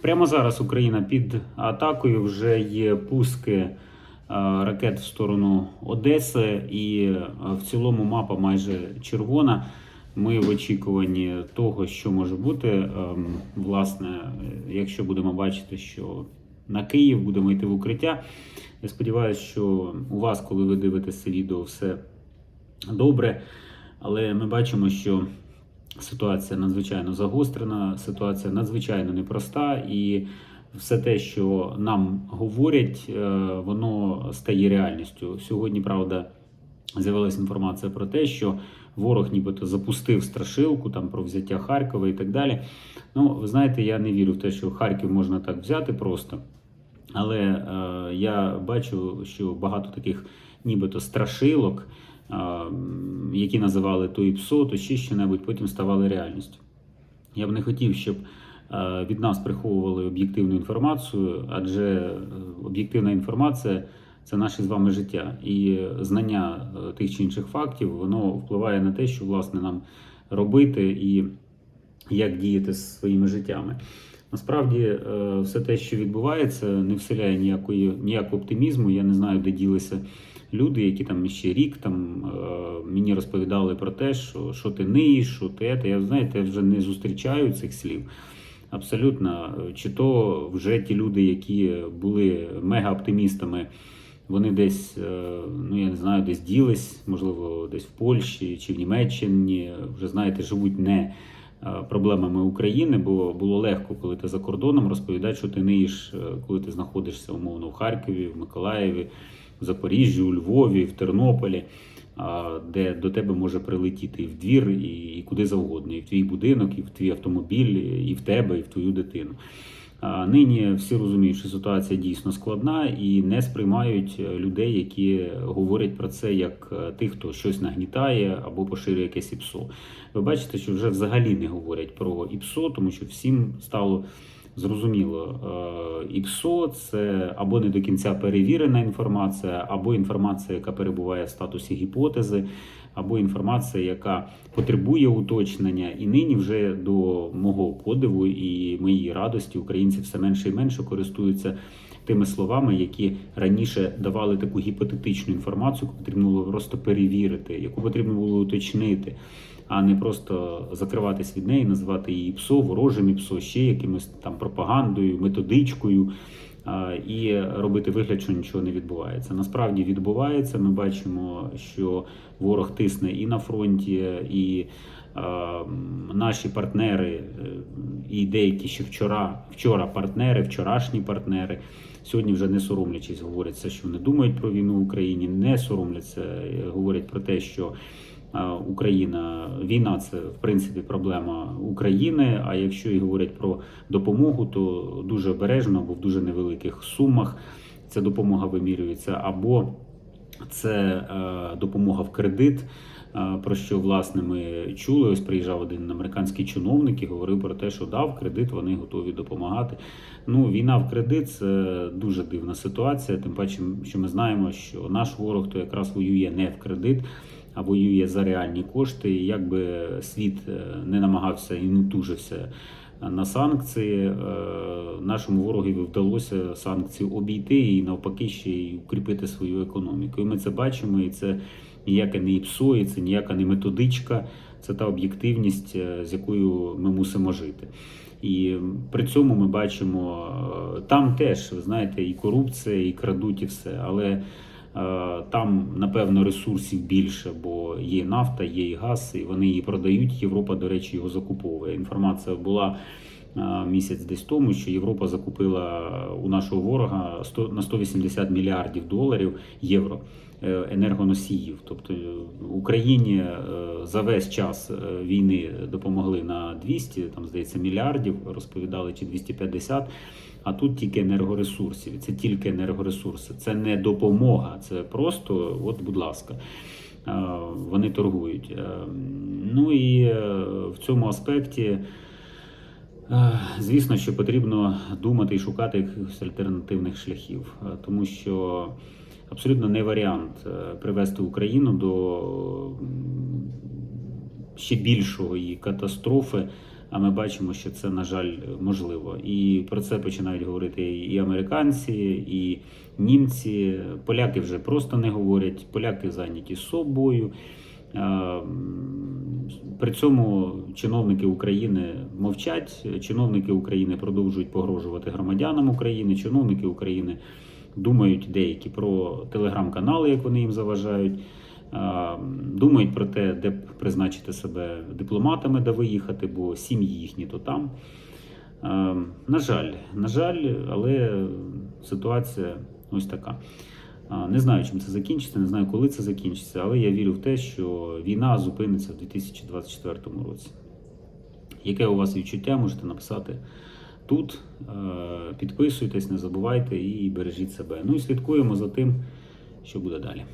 Прямо зараз Україна під атакою вже є пуски е, ракет в сторону Одеси, і е, в цілому мапа майже червона. Ми в очікуванні того, що може бути. Ем, Власне, е, якщо будемо бачити, що на Київ будемо йти в укриття. Я сподіваюся, що у вас, коли ви дивитесь це відео, все добре. Але ми бачимо, що ситуація надзвичайно загострена, ситуація надзвичайно непроста, і все те, що нам говорять, е, воно стає реальністю. Сьогодні, правда, з'явилася інформація про те, що ворог нібито запустив страшилку там про взяття Харкова і так далі. Ну, ви знаєте, я не вірю в те, що Харків можна так взяти просто. Але е, я бачу, що багато таких нібито страшилок, які називали то і ПСО, то ще що-небудь, потім ставали реальністю. Я б не хотів, щоб е, від нас приховували об'єктивну інформацію, адже е, об'єктивна інформація це наше з вами життя. І знання е, тих чи інших фактів воно впливає на те, що власне нам робити і як діяти з своїми життя. Насправді, е, все те, що відбувається, не вселяє ніякої ніякого оптимізму. Я не знаю, де ділися люди, які там ще рік там е, мені розповідали про те, що, що ти ниєш, що ти це. Я знаєте, я вже не зустрічаю цих слів. Абсолютно, чи то вже ті люди, які були мега-оптимістами, вони десь, е, ну я не знаю, десь ділись, можливо, десь в Польщі чи в Німеччині, вже знаєте, живуть не проблемами України, бо було легко, коли ти за кордоном розповідати, що ти ниєш, їш, коли ти знаходишся умовно в Харкові, в Миколаєві, в Запоріжжі, у Львові, в Тернополі, де до тебе може прилетіти і в двір, і, і куди завгодно, і в твій будинок, і в твій автомобіль, і в тебе, і в твою дитину. Нині всі розуміють, що ситуація дійсно складна і не сприймають е, людей, які говорять про це як е, тих, хто щось нагнітає або поширює якесь ІПСО. Ви бачите, що вже взагалі не говорять про ІПСО, тому що всім стало зрозуміло, е, ІПСО це або не до кінця перевірена інформація, або інформація, яка перебуває в статусі гіпотези, або інформація, яка потребує уточнення. І нині вже до мого подиву і моїй радості українці все менше і менше користуються тими словами, які раніше давали таку гіпотетичну інформацію, потрібно було просто перевірити, яку потрібно було уточнити. А не просто закриватись від неї, називати її ПСО, ворожим ПСО, ще якимось там пропагандою, методичкою і робити вигляд, що нічого не відбувається. Насправді відбувається. Ми бачимо, що ворог тисне і на фронті, і наші партнери, е, і деякі ще вчора, вчора партнери, вчорашні партнери. Сьогодні вже не соромлячись, говорять що вони думають про війну в Україні, не соромляться, е, говорять про те, що Україна війна це в принципі проблема України. А якщо і говорять про допомогу, то дуже обережно або в дуже невеликих сумах ця допомога вимірюється, або це е, допомога в кредит. е, Про що власне ми чули? Ось приїжджав один американський чиновник і говорив про те, що дав кредит, вони готові допомагати. Ну, війна в кредит це дуже дивна ситуація. Тим паче, що ми знаємо, що наш ворог то якраз воює не в кредит, воює за реальні кошти. І як би світ е, не намагався і не тужився на санкції, е, нашому ворогові вдалося санкції обійти і навпаки ще й укріпити свою економіку. І ми це бачимо, і це ніяке не ІПСО, і це ніяка не методичка, це та об'єктивність, е, з якою ми мусимо жити. І при цьому ми бачимо там теж, ви знаєте, і корупція, і крадуть, і все. Але там, напевно, ресурсів більше, бо є нафта, є і газ, і вони її продають. Європа, до речі, його закуповує. Інформація була е, місяць десь тому, що Європа закупила у нашого ворога 100, на 180 мільярдів доларів євро е, енергоносіїв. Тобто е, Україні е, за весь час е, війни допомогли на 200, там здається, мільярдів, розповідали чи 250. А тут тільки енергоресурсів. Це тільки енергоресурси. Це не допомога, це просто, от, будь ласка, е, вони торгують. Е, Ну і е, в цьому аспекті. Звісно, що потрібно думати і шукати якихось альтернативних шляхів, тому що абсолютно не варіант привести Україну до ще більшої катастрофи, А ми бачимо, що це, на жаль, можливо. І про це починають говорити і американці, і німці. Поляки вже просто не говорять. Поляки зайняті собою. При цьому чиновники України мовчать, чиновники України продовжують погрожувати громадянам України, чиновники України думають деякі про телеграм-канали, як вони їм заважають. Е, Думають про те, де призначити себе дипломатами, де виїхати, бо сім'ї їхні то там. Е, На жаль, на жаль, але ситуація ось така. Не знаю, чим це закінчиться, не знаю, коли це закінчиться, але я вірю в те, що війна зупиниться в 2024 році. Яке у вас відчуття, можете написати тут. Е, Підписуйтесь, не забувайте і бережіть себе. Ну і слідкуємо за тим, що буде далі.